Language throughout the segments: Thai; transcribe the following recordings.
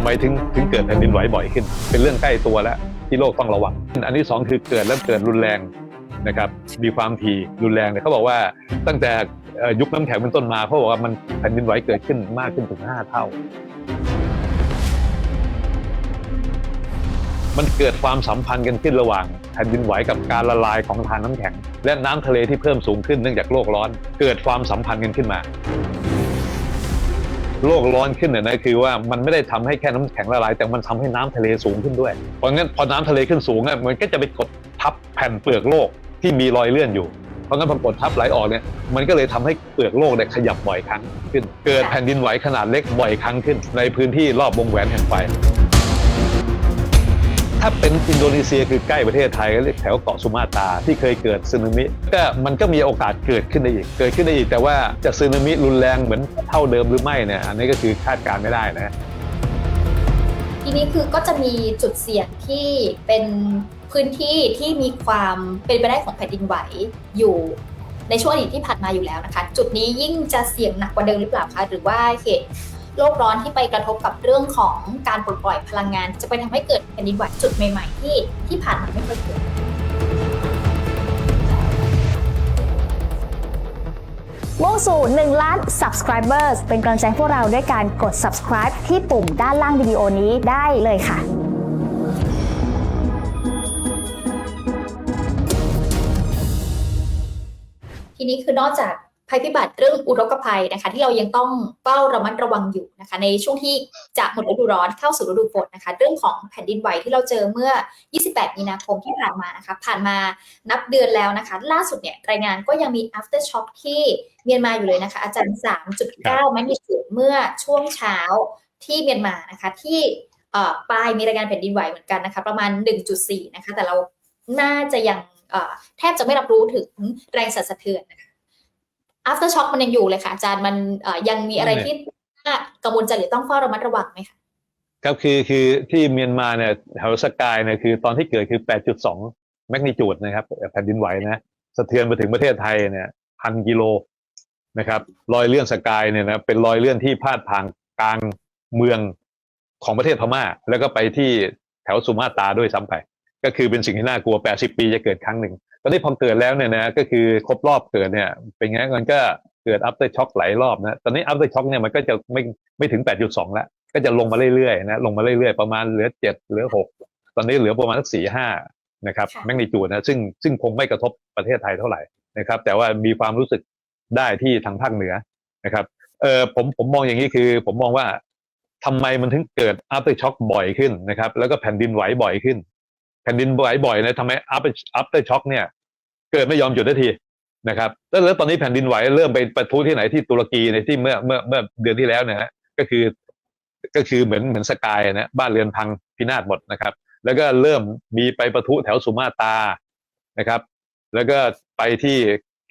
ำไมถึงถึงเกิดแผ่นดินไหวบ่อยขึ้น เป็นเรื่องใกล้ตัวแล้วที่โลกต้องระวัง อันที่สองคือเกิดแล้วเกิดรุนแรงนะครับมีความถี่รุนแรงเนี่ยเขาบอกว่าตั้งแต่ยุคน้ำแข็งเป็นต้นมาเขาบอกว่ามันแผ่นดินไหวเกิดขึ้นมากขึ้นถึงห้าเท่า มันเกิดความสัมพันธ์กันขึ้นระหว่างแผ่นดินไหวกับการละลายของทานน้ำแข็ง และน้ำทะเลที่เพิ่มสูงขึ้นเนื่องจากโลกร้อน เกิดความสัมพันธ์กันขึ้นมา โลกร้อนขึ้นเนี่ยนะคือว่ามันไม่ได้ทำให้แค่น้ำแข็งละลายแต่มันทำให้น้ำทะเลสูงขึ้นด้วย เพราะงั้นพอน้ำทะเลขึ้นสูงอะมันก็จะไปกดทับแผ่นเปลือกโลกที่มีรอยเลื่อนอยู่ เพราะงั้นพอกดทับไหลออกเนี่ยมันก็เลยทำให้เปลือกโลกเนี่ยขยับบ่อยครั้งขึ้น เกิดแผ่นดินไหวขนาดเล็กบ่อยครั้งขึ้น ในพื้นที่รอบวงแหวนแห่งไฟ ถ้าเป็นอินโดนีเซียคือใกล้ประเทศไทยก็เรียกแถวเกาะสุมาตราที่เคยเกิดสึนามิก็มันก็มีโอกาสเกิดขึ้นได้อีก เกิดขึ้นได้อีก แต่ว่าจะสึนามิรุนแรงเหมือนเท่าเดิมหรือไม่เนี่ยอันนี้ก็คือคาดการณ์ไม่ได้นะทีนี้คือก็จะมีจุดเสี่ยงที่เป็นพื้นที่ที่มีความเป็นไปได้ของแผ่นดินไหวอยู่ในช่วงอดีตที่ผ่านมาอยู่แล้วนะคะ จุดนี้ยิ่งจะเสี่ยงหนักกว่าเดิมหรือเปล่าคะหรือว่าเหตุ โลกร้อนที่ไปกระทบกับเรื่องของการปลดปล่อยพลังงาน จะไปทำให้เกิดแผ่นดินไหวจุดใหม่ ๆ ที่ที่ผ่านมาไม่เคยเกิดมุ่งสู่ 1 ล้าน subscribers เป็นกำลังใจให้พวกเราด้วยการกด subscribe ที่ปุ่มด้านล่างวิดีโอนี้ได้เลยค่ะทีนี้คือนอกจาก ภัยพิบัติเรื่องอุทกภัยนะคะ ที่เรายังต้องเฝ้าระมัดระวังอยู่นะคะ ในช่วงที่จะหมดฤดูร้อนเข้าสู่ฤดูฝนนะคะ เรื่องของแผ่นดินไหวที่เราเจอเมื่อ 28 มีนาคมที่ผ่านมานะคะ ผ่านมานับเดือนแล้วนะคะ ล่าสุดเนี่ยรายงานก็ยังมี after shock ที่เมียนมาอยู่เลยนะคะ อาจารย์ 3.9แมกนิจูดเมื่อช่วงเช้าที่เมียนมานะคะที่เอ่อปลายมีรายงานแผ่นดินไหวเหมือนกันนะคะประมาณ 1.4 นะคะ แต่เราน่าจะยังเอ่อแทบจะไม่รับรู้ถึงแรงสั่นสะเทือนนะคะ after shock มันยังอยู่เลยค่ะอาจารย์มันเอ่อยังมีอะไรที่น่ากังวลใจหรือต้องเฝ้าระมัดระวังไหมคะครับคือคือที่เมียนมาเนี่ยแถวสกายเนี่ยคือตอนที่เกิดคือ 8.2 แมกนิจูดนะครับแผ่นดินไหวนะสะเทือนมาถึงประเทศไทยเนี่ยพันกิโลนะครับรอยเลื่อนสกายเนี่ยนะเป็นรอยเลื่อนที่พาดผ่านกลางเมืองของประเทศพม่า แล้วก็ไปที่แถวสุมาตราด้วยซ้ำไป ก็คือเป็นสิ่งที่น่ากลัว 80 ปีจะเกิดครั้งหนึ่ง ตอนนี้พอเกิดแล้วเนี่ยนะก็คือครบรอบเกิดเนี่ย เป็นไงมันก็เกิด after shock หลายรอบนะตอนนี้ after shock เนี่ยมันก็จะไม่ไม่ถึง 8.2 แล้ว ก็จะลงมาเรื่อยๆนะลงมาเรื่อยๆ ประมาณเหลือ 7 เหลือ 6 ตอนนี้เหลือประมาณสัก4 5นะครับค่ะแมกนิจูดนะซึ่งซึ่งคงไม่กระทบประเทศไทยเท่าไหร่นะครับ แต่ว่ามีความรู้สึกได้ที่ทางภาคเหนือนะครับเออผมผมมองอย่างนี้คือ ผมมองว่าทำไมมันถึงเกิด after shock บ่อยขึ้นนะครับ แล้วก็แผ่นดินไหวบ่อยขึ้น แผ่นดินไหวบ่อยนะทำไม after after shock เนี่ย เกิดไม่ยอมหยุดทันทีนะครับแล้วตอนนี้แผ่นดินไหวเริ่มไปประทุที่ไหนที่ตุรกีในที่เมื่อเมื่อเมื่อเดือนที่แล้วเนี่ยฮะก็คือก็คือเหมือนเหมือนสกายนะบ้านเรือนพังพินาศหมดนะครับ แล้วก็เริ่มมีไปประทุแถวสุมาตานะครับ แล้วก็ไปที่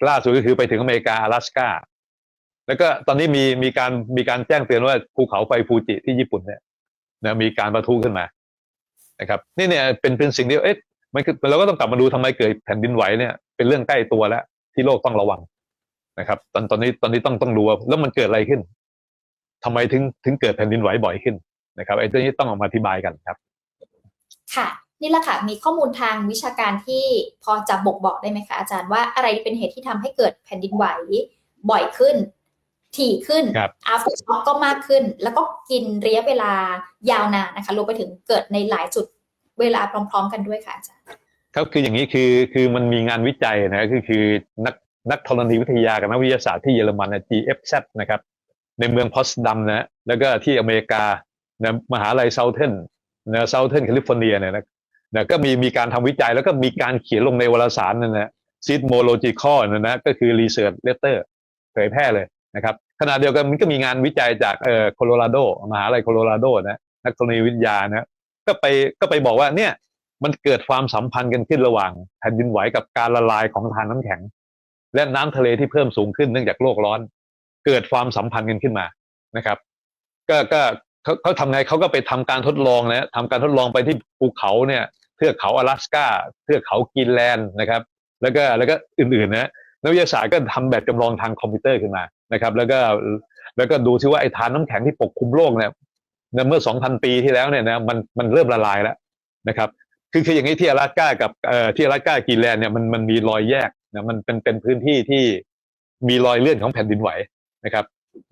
ล่าสุดก็คือไปถึงอเมริกา阿拉สกาแล้วก็ตอนนี้มีมีการมีการแจ้งเตือนว่าภูเขาไฟฟูจิที่ญี่ปุ่นเนี่ยนะมีการประทุขึ้นมา นะครับนี่เนี่ยเป็นเป็นสิ่งที่เอ๊ะมันคือเราก็ต้องกลับมาดูทำไมเกิดแผ่นดินไหวเนี่ยเป็นเรื่องใกล้ตัวแล้ว ที่โลกต้องระวังนะครับ ตอนตอนนี้ตอนนี้ต้องต้องดูว่าแล้วมันเกิดอะไรขึ้นทำไมถึงถึงเกิดแผ่นดินไหวบ่อยขึ้นนะครับไอ้เรื่องนี้ต้องออกมาอธิบายกันครับ ค่ะ นี่แหละค่ะมีข้อมูลทางวิชาการที่พอจะบอกบอกได้ไหมคะอาจารย์ว่าอะไรเป็นเหตุที่ทำให้เกิดแผ่นดินไหวบ่อยขึ้น ถี่ขึ้นครับ after shock ก็มากขึ้น แล้วก็กินระยะเวลายาวนานนะคะรวมไปถึงเกิดในหลายจุดเวลาพร้อม ๆ กันด้วยค่ะอาจารย์ครับคืออย่างนี้คือคือมันมีงานวิจัยนะคือคือนักนักธรณีวิทยากับนักวิทยาศาสตร์ที่เยอรมันนะ GFZ นะครับในเมืองพอสดัมนะแล้วก็ที่อเมริกานะมหาลัยเซาเทิร์นนะเซาเทิร์นแคลิฟอร์เนียเนี่ยนะนะก็มีมีการทำวิจัยแล้วก็มีการเขียนลงในวารสารนั่นนะ Seismological นะนะก็คือ Research Letter เผยแพร่เลย นะครับขณะเดียวกันมันก็มีงานวิจัยจากเอ่อโคโลราโดมหาลัยโคโลราโดนะนักธรณีวิทยานะก็ไปก็ไปบอกว่าเนี่ยมันเกิดความสัมพันธ์กันขึ้นระหว่างแผ่นดินไหวกับการละลายของทานน้ำแข็ง และน้ำทะเลที่เพิ่มสูงขึ้นเนื่องจากโลกร้อน เกิดความสัมพันธ์กันขึ้นมานะครับ ก็ก็เขาเขาทำไงเขาก็ไปทำการทดลองนะทำการทดลองไปที่ภูเขาเนี่ยเทือกเขา阿拉สกาเทือกเขากรีนแลนด์นะครับ แล้วก็แล้วก็อื่นๆนะนักวิทยาศาสตร์ก็ทำแบบจำลองทางคอมพิวเตอร์ขึ้นมา นะครับ แล้วก็แล้วก็ดูซิว่าไอ้ฐานน้ำแข็งที่ปกคลุมโลกเนี่ย นะเมื่อ 2,000 ปีที่แล้วเนี่ยนะมันมันเริ่มละลายแล้วนะครับ คือคืออย่างนี้ที่阿拉斯ก้ากับเอ่อที่阿拉斯ก้ากรีนแลนด์เนี่ยมันมันมีรอยแยกนะมันเป็นเป็นพื้นที่ที่มีรอยเลื่อนของแผ่นดินไหวนะครับ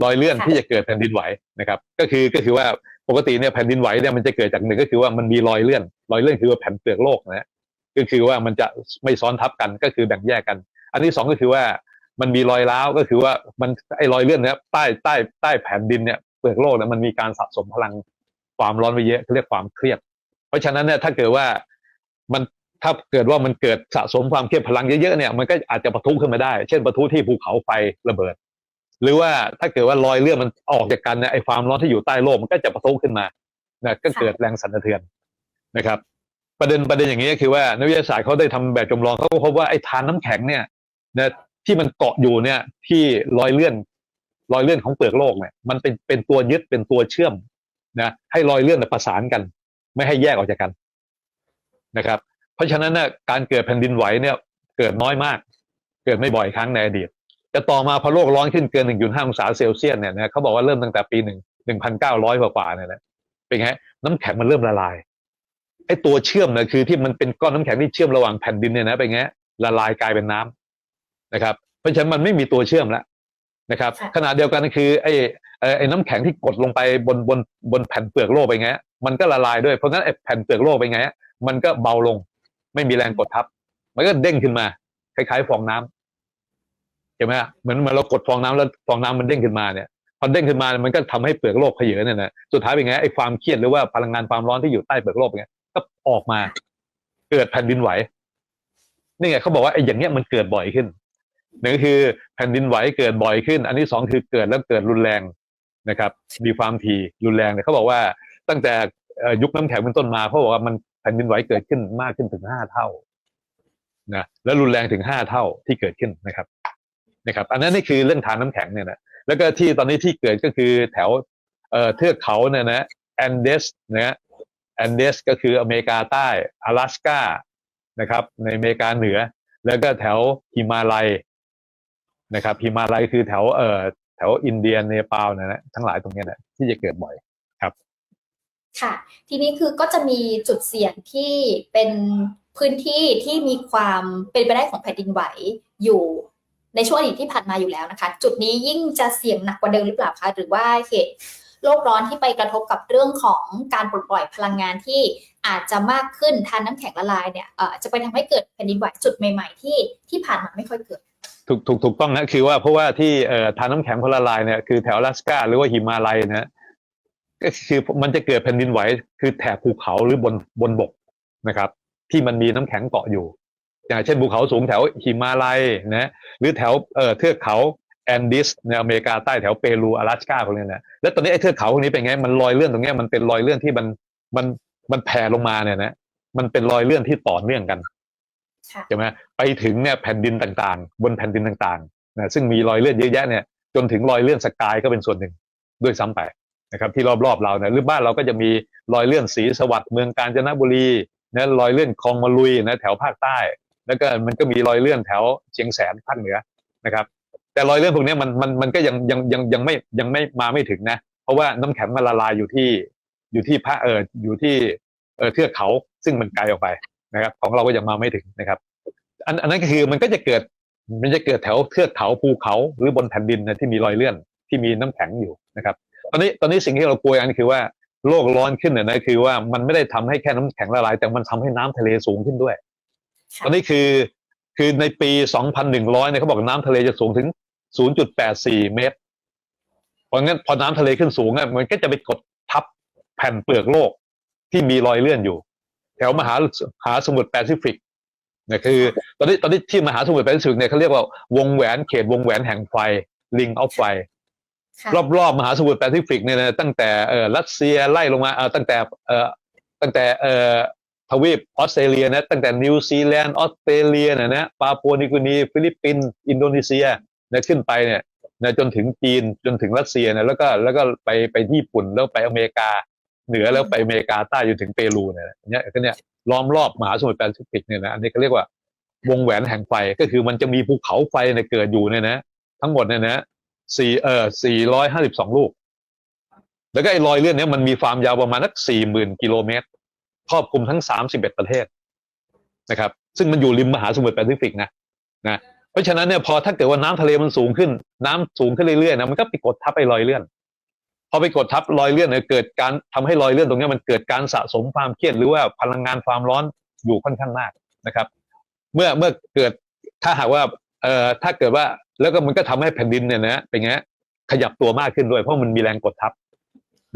รอยเลื่อน ค่ะ ที่จะเกิดแผ่นดินไหวนะครับ ก็คือก็คือว่าปกติเนี่ยแผ่นดินไหวเนี่ยมันจะเกิดจากหนึ่งก็คือว่ามันมีรอยเลื่อน รอยเลื่อนคือว่าแผ่นเปลือกโลกนะก็คือว่ามันจะไม่ซ้อนทับกันก็คือแบ่งแยกกัน อันที่สองก็คือว่า มันมีรอยร้าวก็คือว่ามันไอ้รอยเลื่อนเนี่ยใต้ใต้ใต้แผ่นดินเนี่ยเปลือกโลกเนี่ยมันมีการสะสมพลังความร้อนไว้เยอะเขาเรียกความเครียด เพราะฉะนั้นเนี่ยถ้าเกิดว่ามันถ้าเกิดว่ามันเกิดสะสมความเครียดพลังเยอะๆเนี่ยมันก็อาจจะปะทุขึ้นมาได้ เช่นปะทุที่ภูเขาไฟระเบิด หรือว่าถ้าเกิดว่ารอยเลื่อนมันออกจากกันเนี่ยไอ้ความร้อนที่อยู่ใต้โลกมันก็จะปะทุขึ้นมานะก็เกิดแรงสั่นสะเทือนนะครับ ประเด็นประเด็นอย่างนี้ก็คือว่านักวิทยาศาสตร์เขาได้ทำแบบจำลองเขาก็พบว่าไอ้ทานน้ำแข็งเนี่ยนะ ที่มันเกาะอยู่เนี่ย ที่รอยเลื่อน รอยเลื่อนของเปลือกโลกเนี่ยมันเป็นเป็นตัวยึดเป็นตัวเชื่อมนะให้รอยเลื่อนประสานกัน ไม่ให้แยกออกจากกันนะครับ เพราะฉะนั้นเนี่ยการเกิดแผ่นดินไหวเนี่ย เกิดน้อยมาก เกิดไม่บ่อยครั้งในอดีตแต่ต่อมาพอโลกร้อนขึ้นเกิน 1.5 องศาเซลเซียสเนี่ยนะเขาบอกว่าเริ่มตั้งแต่ปีหนึ่ง1,900 กว่ากว่าเนี่ยนะเป็นไงน้ำแข็งมันเริ่มละลายไอ้ตัวเชื่อมเนี่ยคือที่มันเป็นก้อนน้ำแข็งที่เชื่อมระหว่างแผ่นดินเนี่ยนะเป็นไงละลายกลายเป็นน้ำ นะครับ เพราะฉะนั้นมันไม่มีตัวเชื่อมแล้วนะครับค่ะขณะเดียวกันคือไอ้เอ่อไอ้น้ำแข็งที่กดลงไปบนบนบนแผ่นเปลือกโลกไปไงมันก็ละลายด้วยเพราะงั้นไอ้แผ่นเปลือกโลกไปไงมันก็เบาลง ไม่มีแรงกดทับ มันก็เด้งขึ้นมา คล้ายๆฟองน้ำใช่ไหมฮะเหมือนเหมือนเรากดฟองน้ำแล้วฟองน้ำมันเด้งขึ้นมาเนี่ยพอเด้งขึ้นมามันก็ทำให้เปลือกโลกเผยเนี่ยนะสุดท้ายเป็นไงไอ้ความเครียดหรือว่าพลังงานความร้อนที่อยู่ใต้เปลือกโลกเป็นไงก็ออกมาเกิดแผ่นดินไหวนี่ไงเขาบอกว่าไอ้อย่างเงี้ยมันเกิดบ่อยขึ้น หนึ่งก็คือแผ่นดินไหวเกิดบ่อยขึ้น อันที่สองคือเกิดแล้วเกิดรุนแรงนะครับ มีความถี่รุนแรงเนี่ยเขาบอกว่าตั้งแต่เอ่อยุคน้ำแข็งเป็นต้นมาเขาบอกว่ามันแผ่นดินไหวเกิดขึ้นมากขึ้นถึงห้าเท่านะแล้วรุนแรงถึงห้าเท่าที่เกิดขึ้นนะครับนะครับ อันนั้นนี่คือเรื่องทานน้ำแข็งเนี่ยนะแล้วก็ที่ตอนนี้ที่เกิดก็คือแถวเอ่อเทือกเขาเนี่ยนะแอนเดสนะแอนเดสก็คืออเมริกาใต้阿拉斯กานะครับ ในอเมริกาเหนือ แล้วก็แถวฮิมาลัย นะครับฮิมาลัยคือแถวเอ่อแถวอินเดียเนปาลนะนะทั้งหลายตรงนี้ยนะที่จะเกิดบ่อยครับ ค่ะ ทีนี้คือก็จะมีจุดเสี่ยงที่เป็นพื้นที่ที่มีความเป็นไปได้ของแผ่นดินไหวอยู่ในช่วงอดีตที่ผ่านมาอยู่แล้วนะคะ จุดนี้ยิ่งจะเสี่ยงหนักกว่าเดิมหรือเปล่าคะหรือว่าเหตุโลกร้อนที่ไปกระทบกับเรื่องของการปลดปล่อยพลังงานที่อาจจะมากขึ้นทานน้ำแข็งละลายเนี่ยจะไปทำให้เกิดแผ่นดินไหวจุดใหม่ ๆ ที่ที่ผ่านมาไม่ค่อยเกิด ถูกถูกถูกต้องนะคือว่าเพราะว่าที่เอ่อทานน้ำแข็งพลละลายเนี่ยคือแถวอลาสกาหรือว่าหิมาลัยนะก็คือมันจะเกิดแผ่นดินไหวคือแถบภูเขาหรือบนบนบกนะครับ ที่มันมีน้ำแข็งเกาะอยู่ อย่างเช่นภูเขาสูงแถวหิมาลัยนะหรือแถวเอ่อเทือกเขาแอนดิสในอเมริกาใต้แถวเปรู阿拉斯กาพวกนี้นะแล้วตอนนี้ไอ้เทือกเขาพวกนี้เป็นไงมันรอยเลื่อนตรงเนี้ยมันเป็นรอยเลื่อนที่มันมันมันแผ่ลงมาเนี่ยนะมันเป็นรอยเลื่อนที่ต่อเนื่องกัน ค่ะ ใช่ไหมไปถึงเนี่ยแผ่นดินต่างๆ บนแผ่นดินต่างๆนะซึ่งมีรอยเลื่อนเยอะแยะเนี่ยจนถึงรอยเลื่อนสกายก็เป็นส่วนหนึ่งด้วยซ้ำไปนะครับที่รอบๆเราเนี่ยหรือบ้านเราก็จะมีรอยเลื่อนสีสวัสดิ์เมืองกาญจนบุรีนะรอยเลื่อนคลองมาลุยนะแถวภาคใต้ แล้วก็มันก็มีรอยเลื่อนแถวเชียงแสนภาคเหนือนะครับ แต่รอยเลื่อนพวกนี้มันมันมันก็ยังยังยังยังไม่ยังไม่มาไม่ถึงนะ เพราะว่าน้ำแข็งมันละลายอยู่ที่อยู่ที่ภาคเอออยู่ที่เออเทือกเขาซึ่งมันไกลออกไป นะครับของเราก็ยังมาไม่ถึงนะครับอันอันนั้นก็คือมันก็จะเกิดมันจะเกิดแถวเทือกเขาภูเขาหรือบนแผ่นดินนะที่มีรอยเลื่อนที่มีน้ำแข็งอยู่นะครับ ตอนนี้ตอนนี้สิ่งที่เรากลัวอย่างนคือว่าโลกร้อนขึ้นเนี่ยนะคือว่ามันไม่ได้ทำให้แค่น้ำแข็งละลาย แต่มันทำให้น้ำทะเลสูงขึ้นด้วยค่ะตอนนี้คือคือในปี 2,100เนี่ยเขาบอกน้ำทะเลจะสูงถึง 0.84 เมตร เพราะงั้นพอน้ำทะเลขึ้นสูงอะมันก็จะไปกดทับแผ่นเปลือกโลกที่มีรอยเลื่อนอยู่ แถวมหาหาสมุทรแปซิฟิกเนี่ยคือ ตอนนี้ตอนนี้ที่มหาสมุทรแปซิฟิกเนี่ยเขาเรียกว่าวงแหวนเขตวงแหวนแห่งไฟ ring of fire ค่ะรอบๆมหาสมุทรแปซิฟิกเนี่ยนะตั้งแต่เอ่อรัสเซียไล่ลงมาเอ่อตั้งแต่เอ่อตั้งแต่เอ่อทวีปออสเตรเลียนะตั้งแต่นิวซีแลนด์ออสเตรเลียนะนะปาปัวนิวกินีฟิลิปปินส์อินโดนีเซียนะขึ้นไปเนี่ยนะจนถึงจีนจนถึงรัสเซียนะแล้วก็แล้วก็ไปไปที่ญี่ปุ่นแล้วไปอเมริกา เหนือแล้วไปอเมริกาใต้จนถึงเปรูเนี่ยนะเนี่ยก็เนี่ยล้อมรอบมหาสมุทรแปซิฟิกเนี่ยนะอันนี้เขาเรียกว่าวงแหวนแห่งไฟก็คือมันจะมีภูเขาไฟเนี่ยเกิดอยู่เนี่ยนะ ทั้งหมดเนี่ยนะสี่เอ่อสี่ร้อยห้าสิบสองลูก แล้วก็ไอ้รอยเลื่อนเนี้ยมันมีความยาวประมาณสักสี่หมื่นกิโลเมตร ครอบคลุมทั้งสามสิบเอ็ดประเทศนะครับ ซึ่งมันอยู่ริมมหาสมุทรแปซิฟิกนะนะ เพราะฉะนั้นเนี่ยพอถ้าเกิดว่าน้ำทะเลมันสูงขึ้นน้ำสูงขึ้นเรื่อยๆนะมันก็ไปกดทับไอ้รอยเลื่อน พอไปกดทับรอยเลื่อนเนี่ยเกิดการทำให้รอยเลื่อนตรงเนี้ยมันเกิดการสะสมความเครียดหรือว่าพลังงานความร้อนอยู่ค่อนข้างมากนะครับ เมื่อเมื่อเกิดถ้าหากว่าเอ่อถ้าเกิดว่าแล้วก็มันก็ทำให้แผ่นดินเนี่ยนะเป็นไงขยับตัวมากขึ้นด้วยเพราะมันมีแรงกดทับ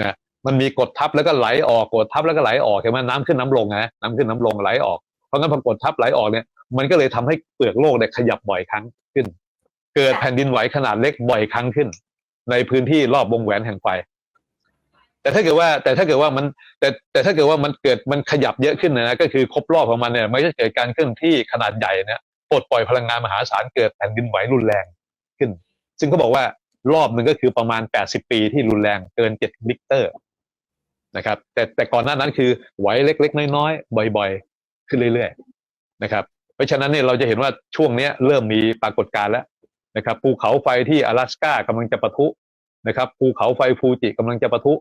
นะมันมีกดทับแล้วก็ไหลออกกดทับแล้วก็ไหลออกเห็นไหมน้ำขึ้นน้ำลงนะน้ำขึ้นน้ำลงไหลออกเพราะงั้นพอกดทับไหลออกเนี่ยมันก็เลยทำให้เปลือกโลกเนี่ยขยับบ่อยครั้งขึ้น เกิดแผ่นดินไหวขนาดเล็กบ่อยครั้งขึ้น ในพื้นที่รอบวงแหวนแห่งไฟ แต่ถ้าเกิดว่า แต่ถ้าเกิดว่ามัน แต่แต่ถ้าเกิดว่ามันเกิดมันขยับเยอะขึ้นนะก็คือครบรอบของมันเนี่ยมันจะเกิดการเคลื่อนที่ขนาดใหญ่เนี่ยปลดปล่อยพลังงานมหาศาลเกิดแผ่นดินไหวรุนแรงขึ้น ซึ่งเขาบอกว่ารอบหนึ่งก็คือประมาณ 80 ปีที่รุนแรงเกิน 7 ลิกเตอร์นะครับ แต่แต่ก่อนหน้านั้นคือไหวเล็ก ๆ น้อยๆบ่อย ๆ ขึ้นเรื่อย ๆ นะครับ เพราะฉะนั้นเนี่ยเราจะเห็นว่าช่วงนี้เริ่มมีปรากฏการณ์แล้ว นะครับภูเขาไฟที่阿拉斯ก้ากำลังจะปะทุนะครับภูเขาไฟฟูจิกำลังจะปะทุ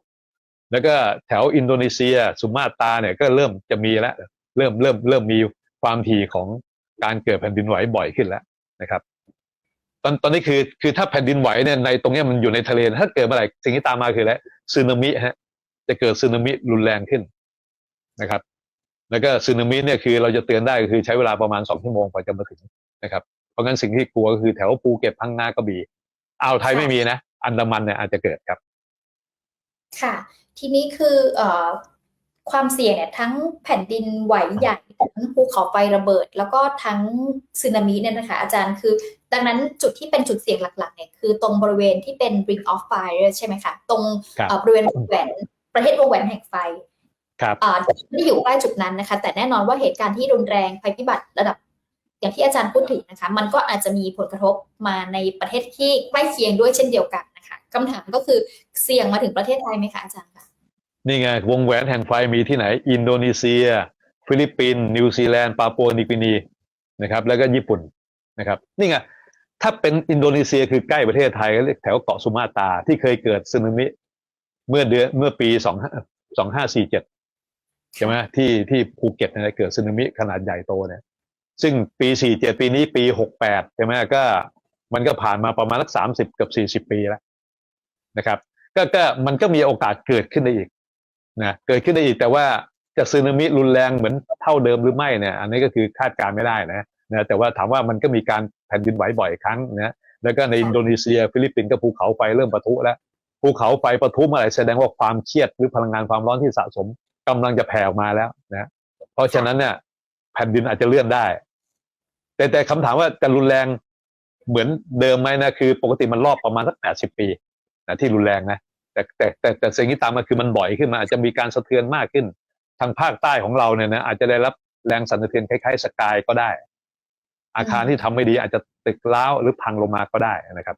แล้วก็แถวอินโดนีเซียสุมาตราเนี่ยก็เริ่มจะมีแล้ว เริ่มเริ่มเริ่มมีความถี่ของการเกิดแผ่นดินไหวบ่อยขึ้นแล้วนะครับ ตอนตอนนี้คือคือถ้าแผ่นดินไหวเนี่ยในตรงเนี้ยมันอยู่ในทะเลถ้าเกิดเมื่อไหร่สิ่งที่ตามมาคืออะไรสึนามิฮะ จะเกิดสึนามิรุนแรงขึ้นนะครับ แล้วก็สึนามิเนี่ยคือเราจะเตือนได้ก็คือใช้เวลาประมาณสองชั่วโมงกว่าจะมาถึงนะครับ เพราะงั้นสิ่งที่กลัวก็คือแถวภูเก็ตพังงากระบี่อ่าวไทยไม่มีนะ อันดามันเนี่ยอาจจะเกิดครับ ค่ะ ทีนี้คือเอ่อความเสี่ยงเนี่ยทั้งแผ่นดินไหวใหญ่ทั้งภูเขาไฟระเบิด แล้วก็ทั้งสึนามิเนี่ยนะคะอาจารย์คือดังนั้นจุดที่เป็นจุดเสี่ยงหลักๆเนี่ยคือตรงบริเวณที่เป็น ring of fire ใช่ไหมคะตรงครับเอ่อบริเวณวงแหวนประเทศวงแหวนแห่งไฟครับอ่าไม่ได้อยู่ใกล้จุดนั้นนะคะ แต่แน่นอนว่าเหตุการณ์ที่รุนแรงภัยพิบัติระดับ อย่างที่อาจารย์พูดถึงนะคะ มันก็อาจจะมีผลกระทบมาในประเทศที่ใกล้เคียงด้วยเช่นเดียวกันนะคะคำถามก็คือเสี่ยงมาถึงประเทศไทยไหมคะอาจารย์คะนี่ไง วงแหวนแห่งไฟมีที่ไหน อินโดนีเซีย ฟิลิปปินส์นิวซีแลนด์ปาปัวนิวกินีนะครับแล้วก็ญี่ปุ่นนะครับนี่ไงถ้าเป็นอินโดนีเซียคือใกล้ประเทศไทยก็เรียกแถวเกาะสุมาตราที่เคยเกิดสึนามิเมื่อเดือนเมื่อปีสองสองห้าสี่เจ็ดใช่ไหมที่ที่ภูเก็ตเนี่ยเกิดสึนามิขนาดใหญ่โตเนี่ย ซึ่งปีสี่เจ็ดปีนี้ปีหกแปดใช่ไหมก็มันก็ผ่านมาประมาณสักสามสิบกับสี่สิบปีแล้วนะครับก็ก็มันก็มีโอกาสเกิดขึ้นได้อีกนะเกิดขึ้นได้อีกแต่ว่าจะสึนามิรุนแรงเหมือนเท่าเดิมหรือไม่เนี่ยอันนี้ก็คือคาดการณ์ไม่ได้นะนะแต่ว่าถามว่ามันก็มีการแผ่นดินไหวบ่อยครั้งนะแล้วก็ในอินโดนีเซีย ฟิลิปปินส์ก็ภูเขาไฟเริ่มปะทุแล้วภูเขาไฟปะทุเมื่อไหร่แสดงว่าความเครียดหรือพลังงานความร้อนที่สะสมกำลังจะแผ่ออกมาแล้วนะเพราะฉะนั้นเนี่ยแผ่นดินอาจจะเลื่อนได้ แต่แต่คำถามว่าจะรุนแรงเหมือนเดิมไหมนะคือ ปกติมันรอบประมาณสักแปดสิบปีนะที่รุนแรงนะแต่แต่แต่แต่สิ่งที่ตามมาคือมันบ่อยขึ้นมาอาจจะมีการสะเทือนมากขึ้น ทางภาคใต้ของเราเนี่ยนะอาจจะได้รับแรงสั่นสะเทือนคล้ายๆสกายก็ได้ อาคารที่ทำไม่ดีอาจจะตึกร้าวหรือพังลงมาก็ได้นะครับ